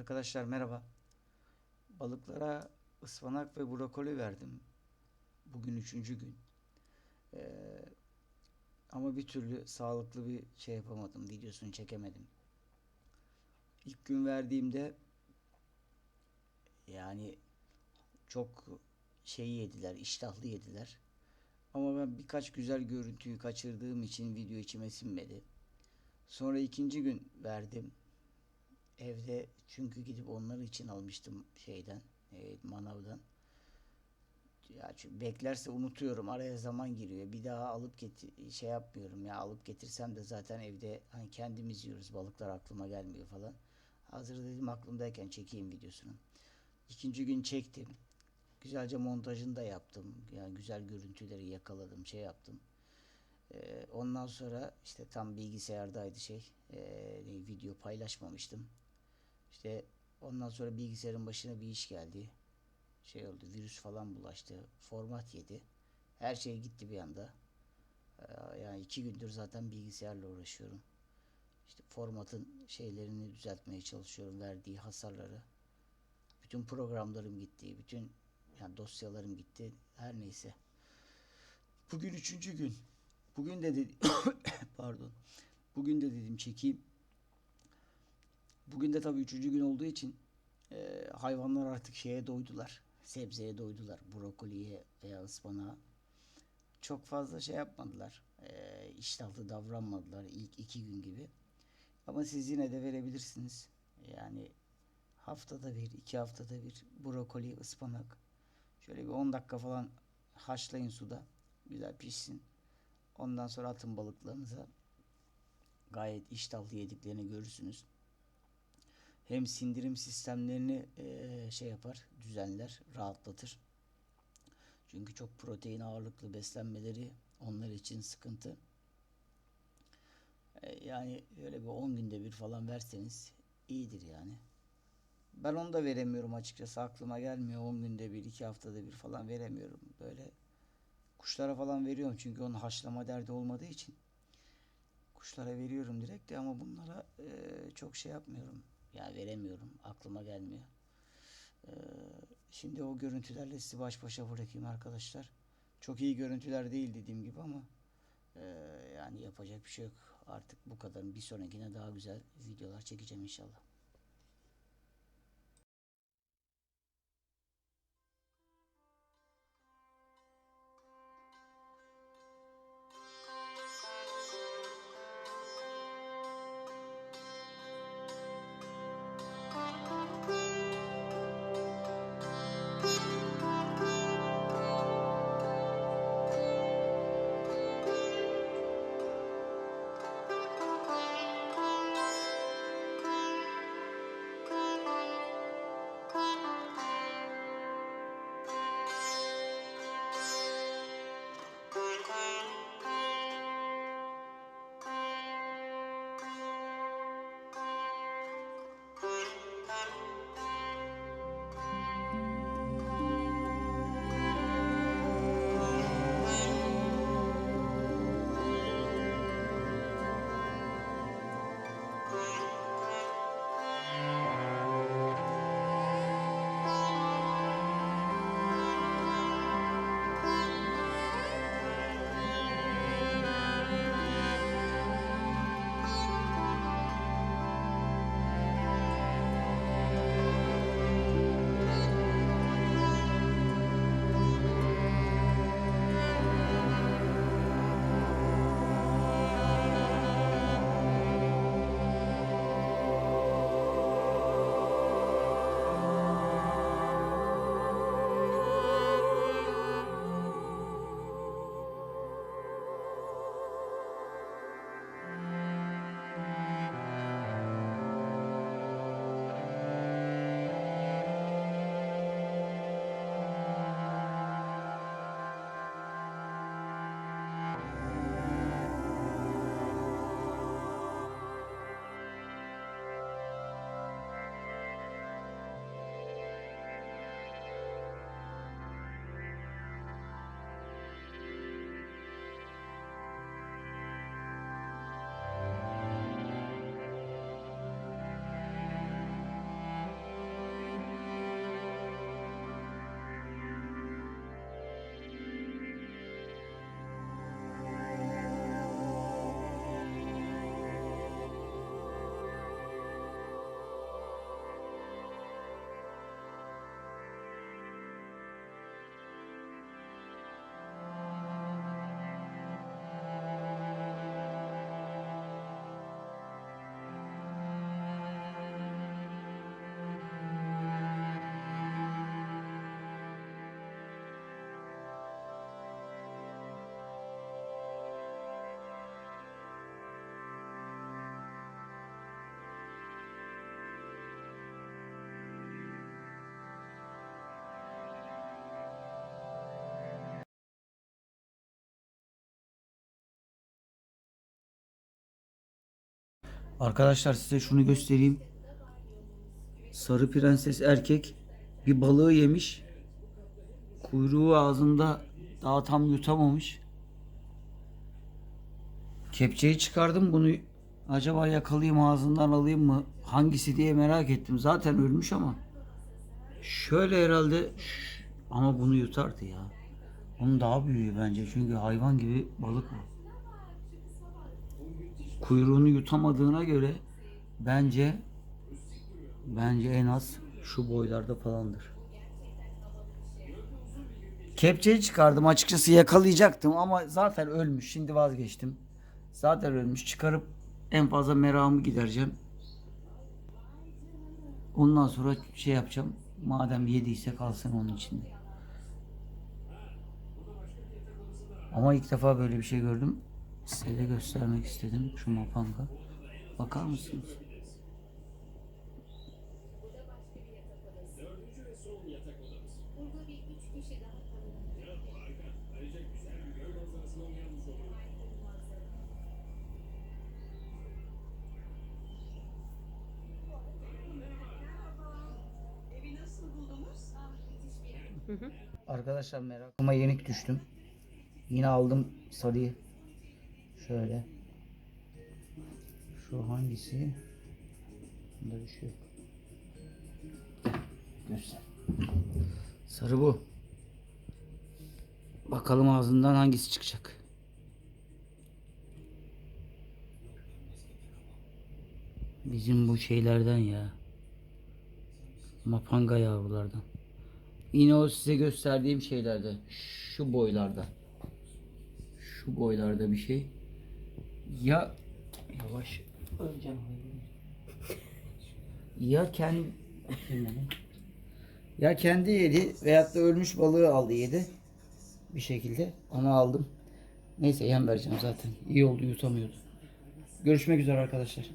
Arkadaşlar merhaba. Balıklara ıspanak ve brokoli verdim. Bugün üçüncü gün. Ee, ama bir türlü sağlıklı bir şey yapamadım. Videosunu çekemedim. İlk gün verdiğimde yani çok şey yediler, iştahlı yediler. Ama ben birkaç güzel görüntüyü kaçırdığım için video içime sinmedi. Sonra ikinci gün verdim. Evde çünkü gidip onlar için almıştım şeyden, e, manavdan. Ya çünkü beklerse unutuyorum. Araya zaman giriyor. Bir daha alıp getir şey yapmıyorum ya alıp getirsem de zaten evde hani kendimiz yiyoruz. Balıklar aklıma gelmiyor falan. Hazır dedim aklımdayken çekeyim videosunu. İkinci gün çektim. Güzelce montajını da yaptım. Yani güzel görüntüleri yakaladım, şey yaptım. Ee, ondan sonra işte tam bilgisayardaydı şey. Ee, video paylaşmamıştım. İşte ondan sonra bilgisayarın başına bir iş geldi. Şey oldu, virüs falan bulaştı. Format yedi. Her şey gitti bir anda. Ee, yani iki gündür zaten bilgisayarla uğraşıyorum. İşte formatın şeylerini düzeltmeye çalışıyorum. Verdiği hasarları. Bütün programlarım gitti. Bütün yani dosyalarım gitti. Her neyse. Bugün üçüncü gün. Bugün de dedi pardon. Bugün de dedim çekeyim. Bugün de tabii üçüncü gün olduğu için e, hayvanlar artık şeye doydular. Sebzeye doydular. Brokoliye veya ıspanağa. Çok fazla şey yapmadılar. E, iştahlı davranmadılar ilk iki gün gibi. Ama siz yine de verebilirsiniz. Yani haftada bir, iki haftada bir brokoli, ıspanak. Şöyle bir 10 dakika falan haşlayın suda. Güzel pişsin. Ondan sonra atın balıklarınıza. Gayet iştahlı yediklerini görürsünüz. Hem sindirim sistemlerini eee, şey yapar, düzenler, rahatlatır. Çünkü çok protein ağırlıklı beslenmeleri onlar için sıkıntı. E, Yani öyle bir 10 günde bir falan verseniz iyidir yani. Ben onu da veremiyorum açıkçası. Aklıma gelmiyor. 10 günde bir, 2 haftada bir falan veremiyorum. Böyle kuşlara falan veriyorum. Çünkü onun haşlama derdi olmadığı için. Kuşlara veriyorum direkt de ama bunlara e, çok şey yapmıyorum. Ya veremiyorum. Aklıma gelmiyor. E, şimdi o görüntülerle sizi baş başa bırakayım arkadaşlar. Çok iyi görüntüler değil dediğim gibi ama e, yani yapacak bir şey yok. Artık bu kadar. Bir sonrakine daha güzel videolar çekeceğim inşallah. Arkadaşlar size şunu göstereyim. Sarı prenses erkek bir balığı yemiş. Kuyruğu ağzında daha tam yutamamış. Kepçeyi çıkardım bunu acaba yakalayayım ağzından alayım mı? Hangisi diye merak ettim. Zaten ölmüş ama. Şöyle herhalde ama bunu yutardı ya. Onun daha büyüğü bence çünkü hayvan gibi balık bu. Kuyruğunu yutamadığına göre bence bence en az şu boylarda falandır. Kepçeyi çıkardım açıkçası yakalayacaktım ama zaten ölmüş. Şimdi vazgeçtim. Zaten ölmüş. Çıkarıp en fazla meramı gidereceğim. Ondan sonra şey yapacağım. Madem yediyse kalsın onun içinde. Ama ilk defa böyle bir şey gördüm. Size de göstermek istedim şu mapanga. Bakar mısınız? Arkadaşlar merakıma yenik düştüm. Yine aldım sarıyı. Şöyle. Şu hangisi? Bunda bir şey yok. Göster. Sarı bu. Bakalım ağzından hangisi çıkacak. Bizim bu şeylerden ya. Mapanga yavrulardan. Yine o size gösterdiğim şeylerde. Şu boylarda. Şu boylarda bir şey. Ya yavaş öleceğim. Ya kendi ya kendi yedi veyahut da ölmüş balığı aldı yedi. Bir şekilde onu aldım. Neyse yem vereceğim zaten. İyi oldu yutamıyordu. Görüşmek üzere arkadaşlar.